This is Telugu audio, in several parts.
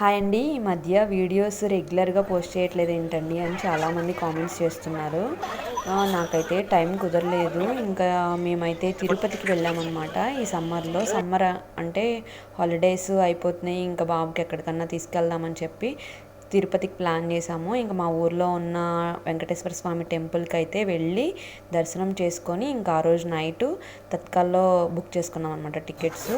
హాయ్ అండి. ఈ మధ్య వీడియోస్ రెగ్యులర్గా పోస్ట్ చేయట్లేదు ఏంటండి అని చాలామంది కామెంట్స్ చేస్తున్నారు. నాకైతే టైం కుదరలేదు. ఇంకా మేమైతే తిరుపతికి వెళ్ళామన్నమాట. ఈ సమ్మర్లో సమ్మర్ అంటే హాలిడేస్ అయిపోతున్నాయి. ఇంకా బాబుకి ఎక్కడికన్నా తీసుకెళ్దామని చెప్పి తిరుపతికి ప్లాన్ చేసాము ఇంకా మా ఊర్లో ఉన్న వెంకటేశ్వర స్వామి టెంపుల్కి అయితే వెళ్ళి దర్శనం చేసుకొని ఇంకా ఆ రోజు నైట్ తత్కాల్లో బుక్ చేసుకున్నాం అనమాట టికెట్స్.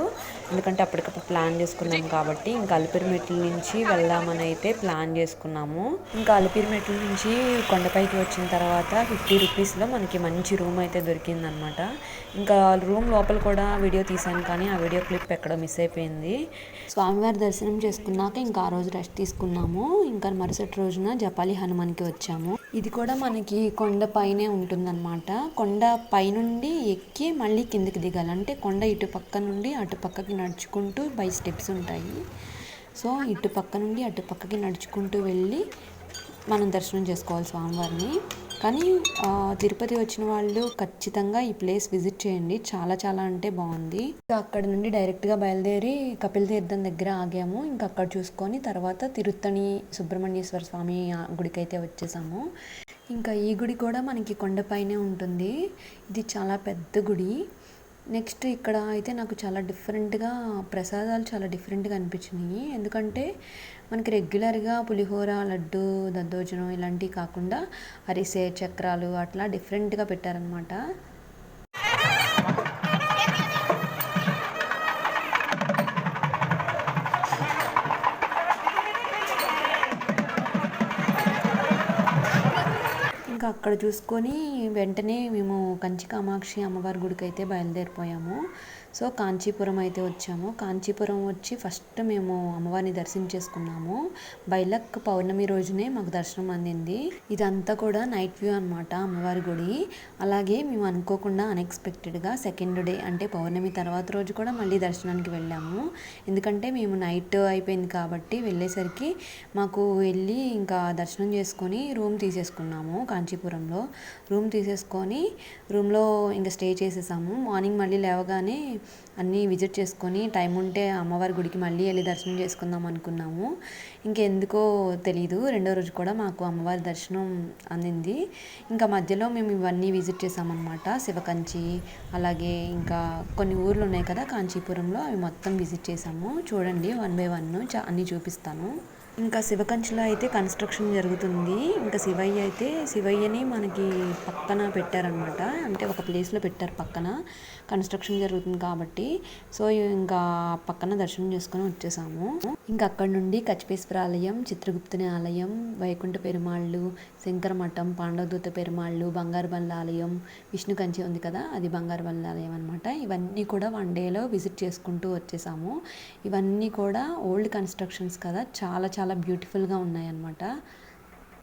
ఎందుకంటే అప్పటికప్పుడు ప్లాన్ చేసుకున్నాం కాబట్టి ఇంకా అలిపిరిమెట్ల నుంచి వెళ్దామని అయితే ప్లాన్ చేసుకున్నాము. ఇంకా అలిపిరిమెట్ల నుంచి కొండపైకి వచ్చిన తర్వాత ఫిఫ్టీ రూపీస్లో మనకి మంచి రూమ్ అయితే దొరికిందనమాట ఇంకా రూమ్ లోపల కూడా వీడియో తీసాను కానీ ఆ వీడియో క్లిప్ ఎక్కడో మిస్ అయిపోయింది. స్వామివారి దర్శనం చేసుకున్నాక ఇంకా ఆ రోజు రెస్ట్ తీసుకున్నాము. ఇంకా మరుసటి రోజున జపాలి హనుమాన్కి వచ్చాము. ఇది కూడా మనకి కొండ పైనే ఉంటుందన్నమాట. కొండ పైనుండి ఎక్కి మళ్ళీ కిందికి దిగాలి. అంటే కొండ ఇటు పక్క నుండి అటు పక్కకి నడుచుకుంటూ బై స్టెప్స్ ఉంటాయి. సో ఇటు పక్క నుండి అటు పక్కకి నడుచుకుంటూ వెళ్ళి మనం దర్శనం చేసుకోవాలి స్వామివారిని. కానీ తిరుపతి వచ్చిన వాళ్ళు ఖచ్చితంగా ఈ ప్లేస్ విజిట్ చేయండి. చాలా చాలా అంటే బాగుంది. ఇంకా అక్కడ నుండి డైరెక్ట్గా బయలుదేరి కపిల తీర్థం దగ్గర ఆగాము. ఇంకా అక్కడ చూసుకొని తర్వాత తిరుత్తణి సుబ్రహ్మణ్యేశ్వర స్వామి గుడికైతే వచ్చేసాము. ఇంకా ఈ గుడి కూడా మనకి కొండపైనే ఉంటుంది. ఇది చాలా పెద్ద గుడి. నెక్స్ట్ ఇక్కడ అయితే నాకు చాలా డిఫరెంట్గా ప్రసాదాలు చాలా డిఫరెంట్గా అనిపించినాయి. ఎందుకంటే మనకి రెగ్యులర్గా పులిహోర లడ్డు దద్దోజనం ఇలాంటివి కాకుండా అరిసె చక్రాలు అట్లా డిఫరెంట్గా పెట్టారనమాట. ఇంకా అక్కడ చూసుకొని వెంటనే మేము కంచి కామాక్షి అమ్మవారి గుడికి అయితే బయలుదేరిపోయాము. సో కాంచీపురం అయితే వచ్చాము. కాంచీపురం వచ్చి ఫస్ట్ మేము అమ్మవారిని దర్శనం చేసుకున్నాము. బైలక్ పౌర్ణమి రోజునే మాకు దర్శనం అందింది. ఇదంతా కూడా నైట్ వ్యూ అనమాట అమ్మవారి గుడి. అలాగే మేము అనుకోకుండా అన్ఎక్స్పెక్టెడ్గా సెకండ్ డే అంటే పౌర్ణమి తర్వాత రోజు కూడా మళ్ళీ దర్శనానికి వెళ్ళాము. ఎందుకంటే మేము నైట్ అయిపోయింది కాబట్టి వెళ్ళేసరికి మాకు వెళ్ళి ఇంకా దర్శనం చేసుకొని రూమ్ తీసేసుకున్నాము కాంచీపురంలో. రూమ్ తీసేసుకొని రూమ్లో ఇంకా స్టే చేసేసాము. మార్నింగ్ మళ్ళీ లేవగానే అన్నీ విజిట్ చేసుకొని టైం ఉంటే అమ్మవారి గుడికి మళ్ళీ వెళ్ళి దర్శనం చేసుకుందాం అనుకున్నాము. ఇంకెందుకో తెలీదు. రెండో రోజు కూడా మాకు అమ్మవారి దర్శనం అందింది. ఇంకా మధ్యలో మేము ఇవన్నీ విజిట్ చేసామన్నమాట. శివకంచి అలాగే ఇంకా కొన్ని ఊర్లు ఉన్నాయి కదా కాంచీపురంలో. అవి మొత్తం విజిట్ చేసాము. చూడండి వన్ బై వన్ చా అన్నీ చూపిస్తాను. ఇంకా శివకంచిలో అయితే కన్స్ట్రక్షన్ జరుగుతుంది. ఇంకా శివయ్య అయితే శివయ్యని మనకి పక్కన పెట్టారనమాట. అంటే ఒక ప్లేస్లో పెట్టారు పక్కన. కన్స్ట్రక్షన్ జరుగుతుంది కాబట్టి. సో ఇంకా పక్కన దర్శనం చేసుకొని వచ్చేసాము. ఇంకా అక్కడ నుండి కచ్చిపేశ్వర ఆలయం చిత్రగుప్తుని ఆలయం వైకుంఠ పెరుమాళ్ళు శంకర మఠం పాండవదూత పెరుమాళ్ళు బంగారు బండ్ల ఆలయం విష్ణు కంచి ఉంది కదా అది బంగారు బండ్ల ఆలయం అనమాట ఇవన్నీ కూడా వన్ డేలో విజిట్ చేసుకుంటూ వచ్చేసాము. ఇవన్నీ కూడా ఓల్డ్ కన్స్ట్రక్షన్స్ కదా చాలా చాలా బ్యూటిఫుల్గా ఉన్నాయన్నమాట.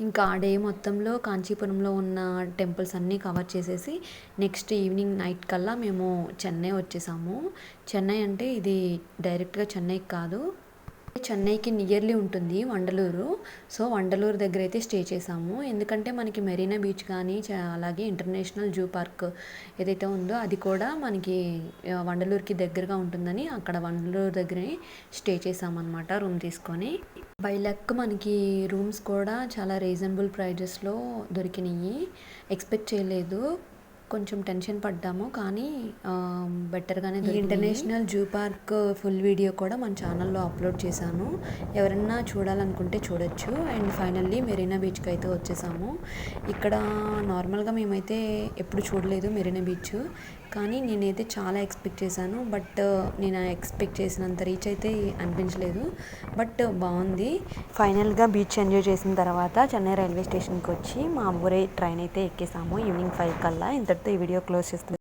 ఇంకా ఆ డే మొత్తంలో కాంచీపురంలో ఉన్న టెంపుల్స్ అన్నీ కవర్ చేసేసి నెక్స్ట్ ఈవినింగ్ నైట్ కల్లా మేము చెన్నై వచ్చేసాము. చెన్నై అంటే ఇది డైరెక్ట్గా చెన్నైకి కాదు చెన్నైకి నియర్లీ ఉంటుంది వండలూరు. సో వండలూరు దగ్గర అయితే స్టే చేసాము ఎందుకంటే మనకి మెరీనా బీచ్ కానీ చ- అలాగే ఇంటర్నేషనల్ జూ పార్క్ ఏదైతే ఉందో అది కూడా మనకి వండలూరుకి దగ్గరగా ఉంటుందని అక్కడ వండలూరు దగ్గరే స్టే చేసామన్నమాట రూమ్ తీసుకొని. బై లక్ మనకి రూమ్స్ కూడా చాలా రీజనబుల్ ప్రైజెస్లో దొరికినాయి ఎక్స్పెక్ట్ చేయలేదు. కొంచెం టెన్షన్ పడ్డాము కానీ బెటర్గానే international zoo park full video కూడా మన ఛానల్లో అప్లోడ్ చేశాను. ఎవరన్నా చూడాలనుకుంటే చూడొచ్చు. అండ్ ఫైనల్లీ మెరీనా బీచ్కి అయితే వచ్చేసాము. ఇక్కడ నార్మల్గా మేమైతే ఎప్పుడు చూడలేదు మెరీనా బీచ్. కానీ నేనైతే చాలా ఎక్స్పెక్ట్ చేశాను. బట్ నేను ఎక్స్పెక్ట్ చేసినంత రీచ్ అయితే అనిపించలేదు. బట్ బాగుంది. ఫైనల్గా బీచ్ ఎంజాయ్ చేసిన తర్వాత చెన్నై రైల్వే స్టేషన్కి వచ్చి మా ఊరే ట్రైన్ అయితే ఎక్కేసాము. ఈవినింగ్ ఫైవ్ కల్లా. ఇంతటితో ఈ వీడియో క్లోజ్ చేస్తుంది